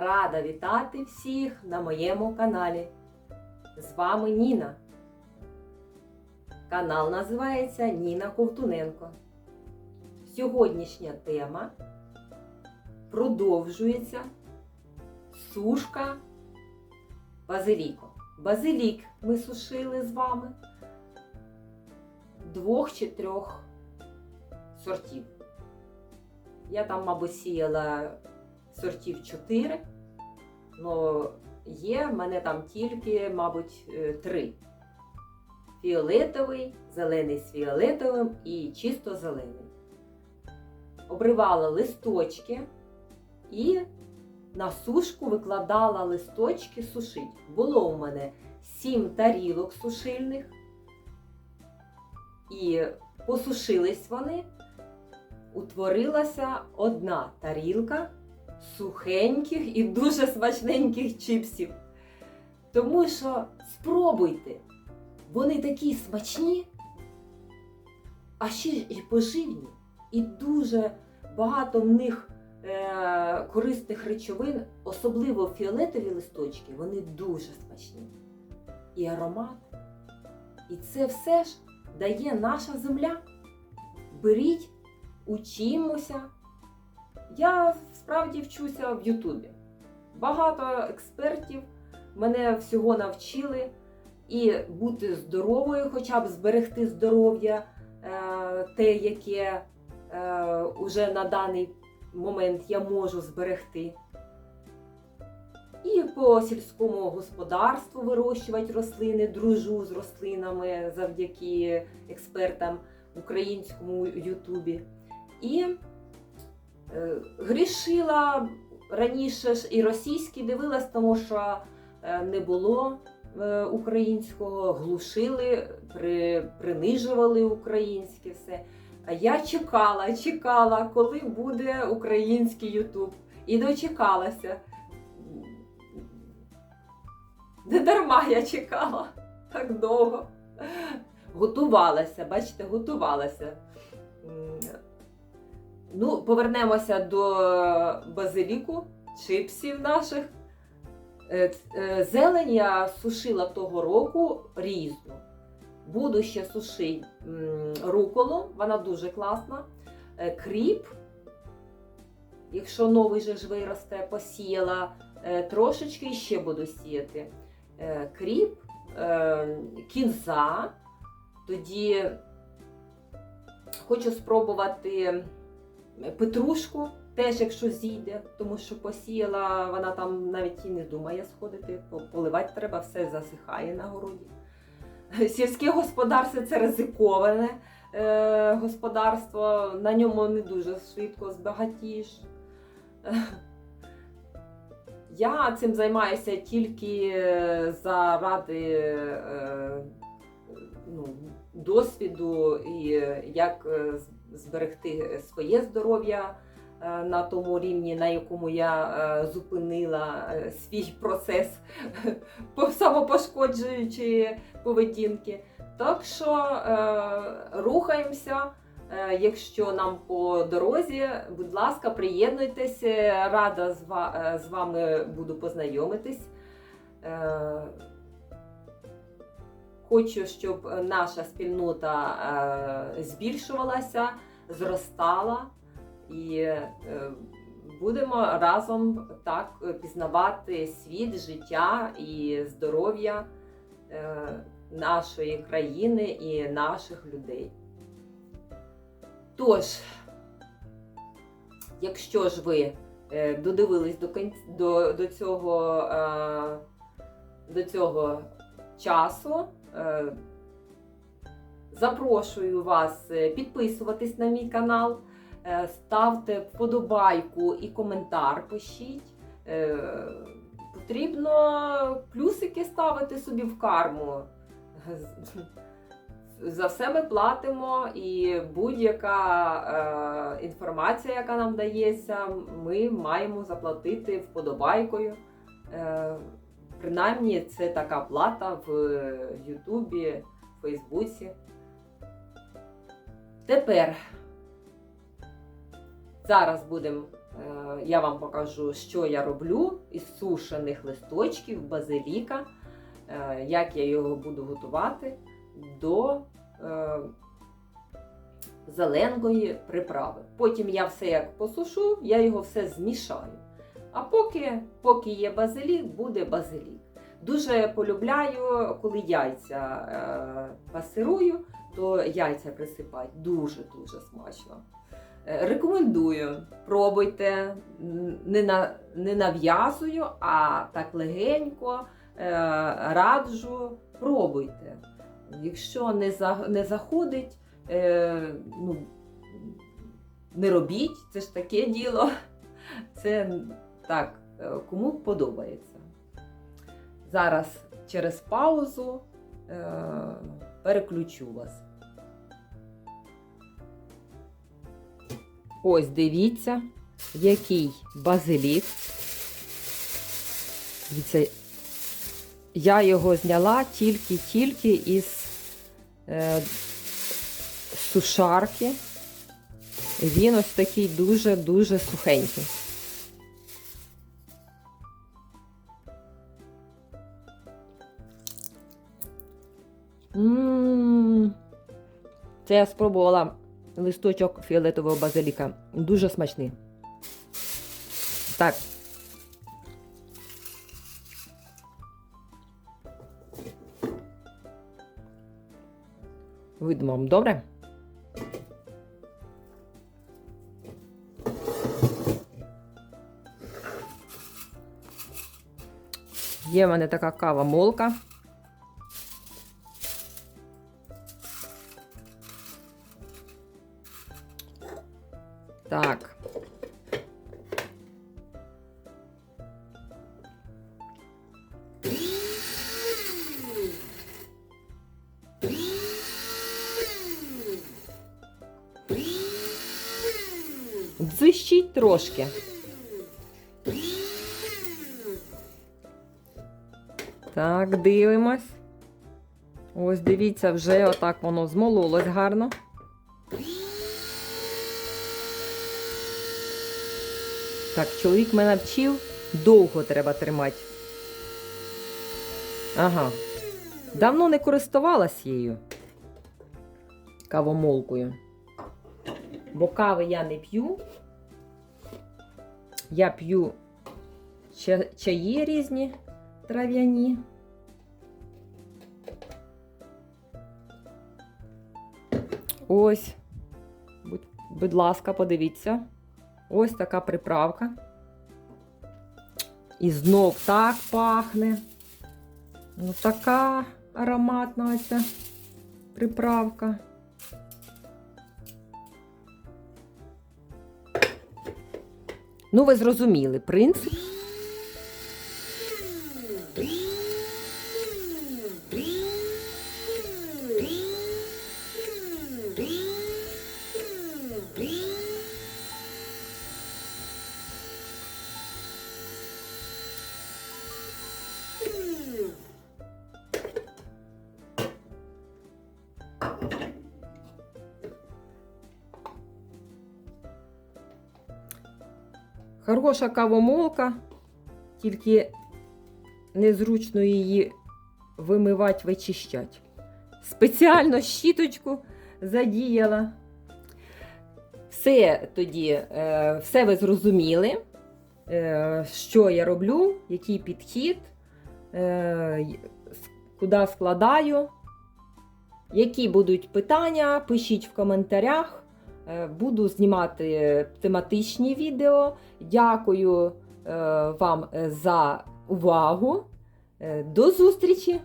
Рада вітати всіх на моєму каналі. З вами Ніна. Канал називається Ніна Ковтуненко. Сьогоднішня тема продовжується сушка базиліку. Базилік ми сушили з вами двох чи трьох сортів. Я там, мабуть, сіяла сортів 4, але є в мене там тільки, мабуть, е, три. Фіолетовий, зелений з фіолетовим і чисто зелений. Обривала листочки і на сушку викладала листочки сушить. Було у мене 7 тарілок сушильних. І посушились вони, утворилася одна тарілка сухеньких і дуже смачненьких чипсів. Тому що спробуйте, вони такі смачні, а ще й поживні, і дуже багато в них е- корисних речовин, особливо фіолетові листочки, вони дуже смачні. І аромат. І це все ж дає наша земля. Беріть, учімося. Я справді вчуся в Ютубі. Багато експертів мене всього навчили і бути здоровою, хоча б зберегти здоров'я, е, те, яке е, уже на даний момент я можу зберегти. І по сільському господарству вирощувати рослини, дружу з рослинами завдяки експертам українському Ютубі. І грішила раніше ж і російські дивилась, тому що е, не було е, українського, глушили, при, принижували українське все. А я чекала, чекала, коли буде український Ютуб. І дочекалася. Не дарма я чекала так довго. Готувалася, бачите, готувалася. Ну, повернемося до базиліку, чипсів наших. Е, е, Зелень я сушила того року різну. Буду ще сушити м, руколу, вона дуже класна. Е, Кріп, якщо новий же ж виросте, посіяла трошечки ще буду сіяти. Кріп, кінза. Тоді хочу спробувати петрушку, теж якщо зійде, тому що посіяла, вона там навіть і не думає сходити, по- поливати треба, все засихає на городі. Сільське господарство це ризиковане е, господарство, на ньому не дуже швидко збагатієш. Е, Я цим займаюся тільки заради е, ну, досвіду і як е, зберегти своє здоров'я е, на тому рівні, на якому я е, зупинила е, свій процес по- самопошкоджуючої поведінки. Так що рухаємося. Якщо нам по дорозі, будь ласка, приєднуйтесь. Рада з вами буду познайомитись. Е, Хочу, щоб наша спільнота е, збільшувалася, зростала і е, будемо разом так е, пізнавати світ, життя і здоров'я е, нашої країни і наших людей. Тож, якщо ж ви е, додивились до, до, до, цього, е, до цього часу, е, запрошую вас е, підписуватись на мій канал, е, ставте вподобайку і коментар пишіть. Е, Потрібно плюсики ставити собі в карму. За все ми платимо, і будь-яка е, інформація, яка нам дається, ми маємо заплатити вподобайкою. Е, принаймні, це така плата в Ютубі, Фейсбуці. Тепер зараз будемо Е, Я вам покажу, що я роблю із сушених листочків базиліка, е, як я його буду готувати до е, зеленої приправи. Потім я все як посушу, я його все змішаю. А поки, поки є базилік, буде базилік. Дуже полюбляю, коли яйця е, пасирую, то яйця присипати дуже-дуже смачно. Е, Рекомендую, пробуйте, не, на, не нав'язую, а так легенько е, раджу, пробуйте. Якщо не, за, не заходить, ну, не робіть, це ж таке діло. Це так, е, кому подобається. Зараз через паузу е, переключу вас. Ось дивіться, який базилік. Дивіться, я його зняла тільки-тільки із е, сушарки. Він ось такий дуже-дуже сухенький. Це я спробувала листочок фіолетового базиліка. Дуже смачний. Так. Видно вам добре? Є в мене така кава молка. Трошки. Так, дивимось. Ось дивіться, вже отак воно змололось гарно. Так, чоловік мене вчив, довго треба тримати. Ага. Давно не користувалась їю кавомолкою. Бо кави я не п'ю. Я п'ю ча- чаї різні трав'яні. Ось. Будь, ласка, подивіться. Ось така приправка. І знов так пахне. Ну, така ароматна ця приправка. Ну, ви зрозуміли принцип. Хороша кавомолка, тільки незручно її вимивати, вичищати. Спеціально щіточку задіяла. Все тоді, е, все ви зрозуміли, е, що я роблю, який підхід, е, куди складаю. Які будуть питання, пишіть в коментарях. Е, Буду знімати тематичні відео. Дякую е, вам е, за увагу. До зустрічі!